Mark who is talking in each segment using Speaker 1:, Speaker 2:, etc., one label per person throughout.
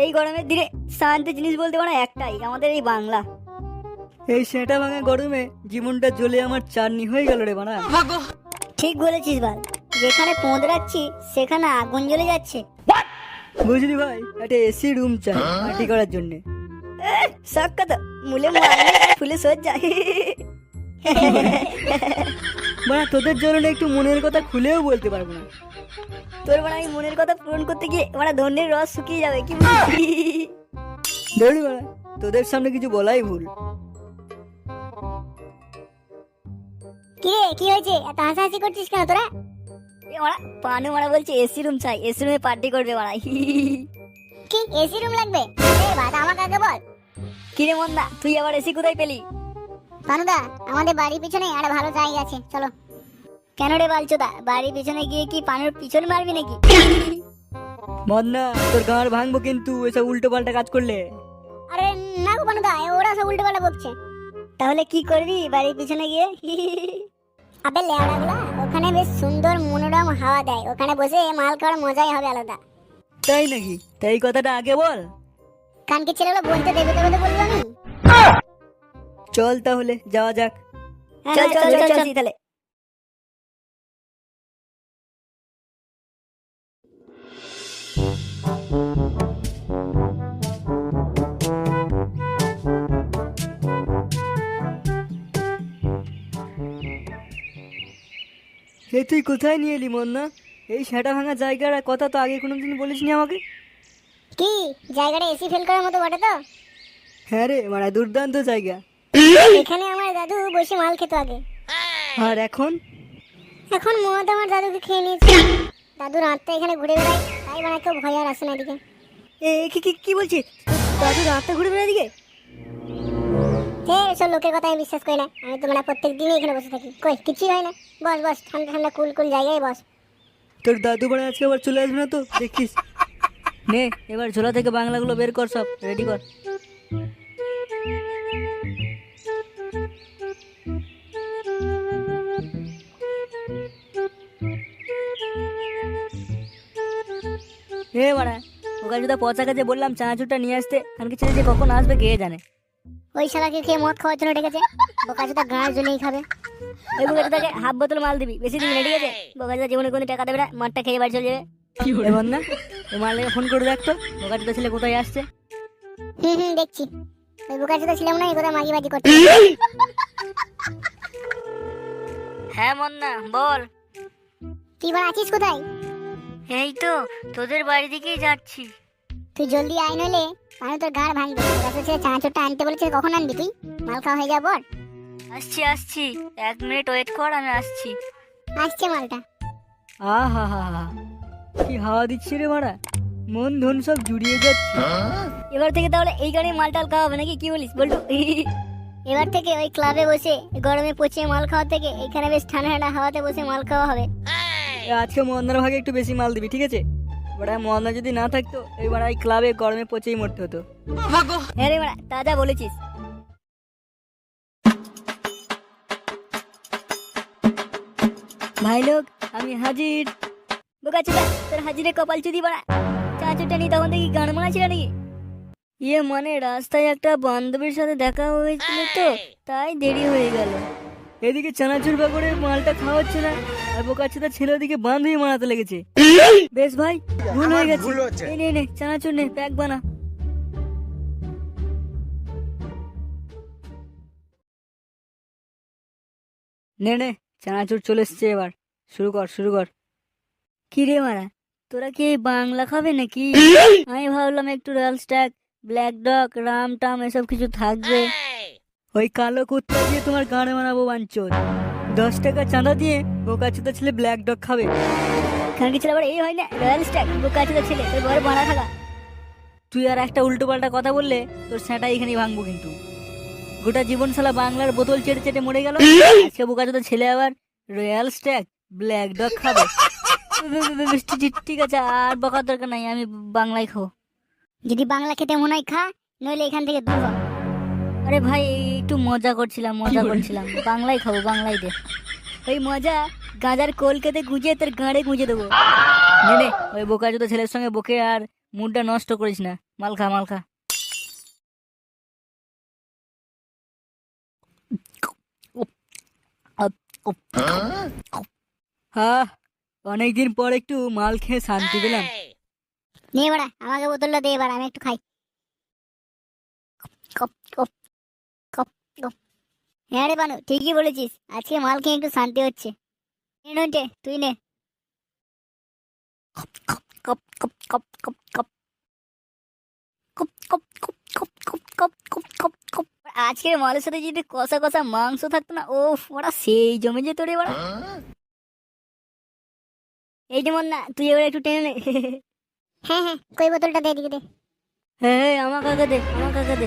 Speaker 1: এই গরমের দিনে শান্তি জিনিস বলতে পারে একটাই আমাদের এই বাংলা।
Speaker 2: এই সেটা ভাঙা গরমে জীবনটা জ্বলে আমার চাটনি হয়ে গেল রে বানা
Speaker 1: ঠিক বলেছিস ভাই যেখানে পোঁদ রাখছি সেখানে আগুন জ্বলে যাচ্ছে।
Speaker 2: বুঝলি ভাই একটা এসি রুম চাই পার্টি করার জন্য।
Speaker 1: সাক্ষাৎ মুলে মারলে ফুলে সজ্জা
Speaker 2: মানে তোদের জন্য একটু মনের কথা খুলেও বলতে পারব না।
Speaker 1: তোর মানে আমি মনের কথা পূরণ করতে গিয়ে মানে ধন্যের রস শুকিয়ে যাবে কি?
Speaker 2: ধরি বাড়া তোদের সামনে কিছু বলাই ভুল।
Speaker 1: কি রে কি হয়েছে? এত হাসাহাসি করছিস কেন তোরা? মারা পানু মারা বলছে এসি রুম চাই এসি রুমে পার্টি করবে মারা। কি এসি রুম লাগবে? এই বাদ আমাকে আগে বল? কি রে মন্দা তুই আবার এসি কোথায় পেলি? পানুদা আমাদের বাড়ির পিছনে আরে ভালো জায়গা আছে চলো। কেন রে বালচোদা? বাড়ির পিছনে গিয়ে কি পানুর পিছন মারবি নাকি?
Speaker 2: মদনা তোর গাঁড় ভাঙবো কিন্তু এসব উল্টো পাল্টা কাজ করলে।
Speaker 1: আরে না গো পানুদা ওরা সব উল্টো পাল্টা বকছে। তাহলে কি করবি বাড়ির পিছনে গিয়ে? আবে লেওড়াগুলা ওখানে বেশ সুন্দর মনোরম হাওয়া দেয়। ওখানে বসে মাল খাওয়ার মজাই হবে আলাদা।
Speaker 2: তাই নাকি? তাই কথাটা আগে বল।
Speaker 1: কানকে ছেলেগুলো বলতে দেবে দেবে তো বলব আমি।
Speaker 2: চল তাহলে যাওয়া যাক।
Speaker 1: চল চল চল। চল তাহলে।
Speaker 2: সে তুই কোথায় নিয়ে এলি মন্না? এই সেটা ভাঙা জায়গার কথা তো আগে কোনোদিন বলিসনি আমাকে?
Speaker 1: কি? জায়গাটা এসি ফেল করার মতো বটে তো?
Speaker 2: হ্যাঁ রে মানে দুর্দান্ত জায়গা।
Speaker 1: এখানে আমার দাদু বসে মাল খেত আগে।
Speaker 2: আর এখন?
Speaker 1: এখন মদ আমার দাদুকে খেয়ে নিয়েছে। দাদু রাতটা এখানে ঘুরে বেড়ায় তাই মানে কেউ ভয় আর আসে না এদিকে।
Speaker 2: এ কি কি কি বলছিস? দাদু রাতটা ঘুরে বেড়ায় দিকে
Speaker 1: হে, এসব লোকের কথা আমি বিশ্বাস করি না। আমি তো মানে প্রত্যেক দিনই এখানে বসে থাকি। কই, কিছুই হয় না। বস বস ঠান্ডা ঠান্ডা কুল কুল জায়গায় বস।
Speaker 2: তোর দাদু মানে আজকে আবার চলে আসবে না তো? দেখিস। নে, এবার ঝোলা থেকে বাংলাগুলো বের কর সব। রেডি কর। এ বাড়া, ওকে যদি পচা কাছে বললাম, চানাচুরটা নিয়ে আসতে কানকে ছেলে যে কখন আসবে কে জানে?
Speaker 1: ওই শালাকে খেয়ে মদ খাওয়ার জন্য ডেকেছে। বোকাচোদা গাঁড় জ্বলেই খাবে। ওই বোকাচোদাকে হাফ বোতল মাল দিবি বেশি দিবি না ঠিক আছে? বোকাচোদা জীবনে কোনো টাকা দেবে না মাঠটা খেয়ে বাড়ি চলে যাবে।
Speaker 2: এবার না ওই মালিকে ফোন করে দেখতো ওকাচুটা ছেলে কোথায় আসছে?
Speaker 1: হুম হুম দেখছি। ওই বোকাচোদা ছিলাম না এই কথা মাগি বাজি করতে
Speaker 2: হ্যাঁ মন্না বল।
Speaker 1: তুই এবার আছিস কোথায়?
Speaker 2: এই তো তোদের বাড়ি দিকেই যাচ্ছি।
Speaker 1: তুই জলদি আয় নইলে। আমি তোর গাড় ভাঙবে। ছেলে চানাচুরটা আনতে বলেছে কখন আনবি তুই? মাল খাওয়া হয়ে পর?
Speaker 2: আসছি আসছি। এক মিনিট ওয়েট কর আমি আসছি।
Speaker 1: আসছে মালটা।
Speaker 2: আহা হা হা কি হাওয়া দিচ্ছে রে মারা? মন ধন সব জুড়িয়ে যাচ্ছে।
Speaker 1: এবার থেকে তাহলে এই গাড়ি মালটাল খাওয়া হবে নাকি? কি বলিস বলটু? এবার থেকে ওই ক্লাবে বসে গরমে পচিয়ে মাল খাওয়া থেকে এখানে বেশ ঠান্ডা ঠান্ডা হাওয়াতে বসে মাল খাওয়া হবে।
Speaker 2: আজকে মন্দার ভাগে একটু বেশি মাল দিবি ঠিক আছে? বড়া মন্দা যদি না থাকতো এই বড়া ক্লাবে গরমে পচেই মরতে হতো।
Speaker 1: হ্যাঁ রে মারা তাজা বলেছিস।
Speaker 2: ভাই লোক আমি হাজির।
Speaker 1: বোকা চুদা তোর হাজিরে কপাল চুদি বাড়া। চা চুটা নি তখন দেখি গান মারা ছিল নাকি?
Speaker 2: ইয়ে মানে রাস্তায় একটা বান্ধবীর সাথে দেখা হয়েছিল তো তাই দেরি হয়ে গেল। এদিকে চানাচুর বাগড়ে মালটা খাওয়াচ্ছে না আর বোকাচ্ছেটা ছেলে ওদিকে বান্ধবী মারাতে লেগেছে। বেশ ভাই ভুল হয়ে গেছে। এই নে নে চানাচুর নে প্যাক বানা। নে নে চানাচুর চলে এসছে এবার। শুরু কর শুরু কর। কি রে মারা তোরা কি বাংলা খাবে নাকি? আমি ভাবলাম একটু royal stag black dog rum টাম এসব কিছু থাকবে। ওই কালো কুত্তা দিয়ে তোমার গানে বানাবো বাঞ্চল দশ টাকা চাঁদা দিয়ে বোকা চুদা ছেলে ব্ল্যাক ডগ খাবে।
Speaker 1: খানকি ছিল আবার এই হয় না রয়্যাল স্ট্যাক বোকা চুদা ছেলে তোর বড় বাড়া থাকা
Speaker 2: তুই আর একটা উল্টো পাল্টা কথা বললে তোর সেটা এখানেই ভাঙবো কিন্তু। গোটা জীবন সালা বাংলার বোতল চেটে চেটে মরে গেল আজকে বোকা চোদা ছেলে আবার রয়্যাল স্ট্যাক ব্ল্যাক ডগ খাবে। ঠিক- ঠিক আছে আর বকার দরকার নাই আমি বাংলায় খাব।
Speaker 1: যদি বাংলা খেতে মনে হয় খা নইলে এখান থেকে দূর হ।
Speaker 2: আরে ভাই একটু মজা করছিলাম মজা করছিলাম। বাংলায় খাব বাংলায় দে।
Speaker 1: ওই মজা গাঁজার কলকাতে গুঁজে তোর গাঁড়ে গুঁজে দেবো।
Speaker 2: নে নে ওই বোকা ছেলের সঙ্গে বকে আর মুডটা নষ্ট করিস না। মাল খা মাল খা। হ্যাঁ অনেকদিন পর একটু মাল খেয়ে শান্তি পেলাম।
Speaker 1: নিয়ে বাড়া আমাকে বোতলটা দে এবার আমি একটু খাই। কপ কপ হ্যাঁ রে বানু ঠিকই বলেছিস আজকে মাল খেয়ে একটু শান্তি হচ্ছে নন্টে তুই নে কপ কপ কপ কপ কপ কপ কপ কপ কপ কপ কপ কপ কপ কপ কপ কপ আজকের মালের সাথে যদি কষা কষা মাংস থাকতো না ও ওরা সেই জমে যেত রে ওরা এই যেমন না তুই এবার একটু টেনে নে হ্যাঁ হ্যাঁ কই বোতলটা দে দে
Speaker 2: হ্যাঁ হ্যাঁ আমার কাকা দে আমার কাকা দে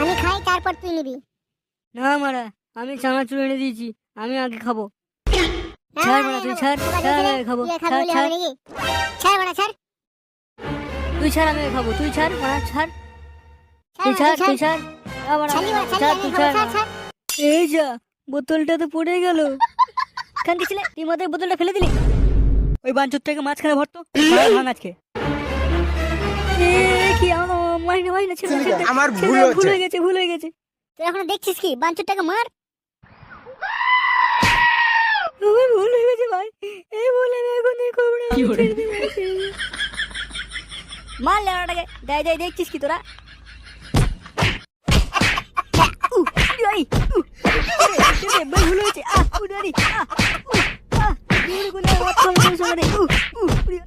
Speaker 1: আমি খাই তারপর তুই নিবি
Speaker 2: না মারা আমি চানা চানাচুর এনে দিয়েছি আমি আগে খাব। ছাড় তুই ছাড়,
Speaker 1: তোরা
Speaker 2: ছাড়, আমি খাব, ছাড়, ছাড়।
Speaker 1: ছাড় বাড়া, ছাড়।
Speaker 2: তুই ছাড় আমি খাব। তুই ছাড় মারা ছাড়। তুই ছাড়। তুই ছাড়। ছাড়, তুই ছাড়। এই যা বোতলটা তো পড়ে গেল। খান ছিলে তুই মাথায় বোতলটা ফেলে দিলি? ওই বাঞ্চুরটাকে মাঝখানে ভরতো ভাঙ আজকে। এ কি আমার মাইনে মাইনে ছিল
Speaker 3: আমার ভুল
Speaker 2: ভুল হয়ে গেছে ভুল হয়ে গেছে।
Speaker 1: তুই এখন দেখছিস কি? বাঞ্চুরটাকে মার।
Speaker 2: আমার ভুল হয়ে গেছে ভাই। এই বলে আমি এখন এই ছেড়ে মার লেওয়াটাকে দেয় দেয় দেখছিস কি তোরা? উহ, উহ, ভুল হয়েছে। আহ, উড়ারি, আহ, উহ, আহ, সময় রে, উহ, উহ, উড়ে,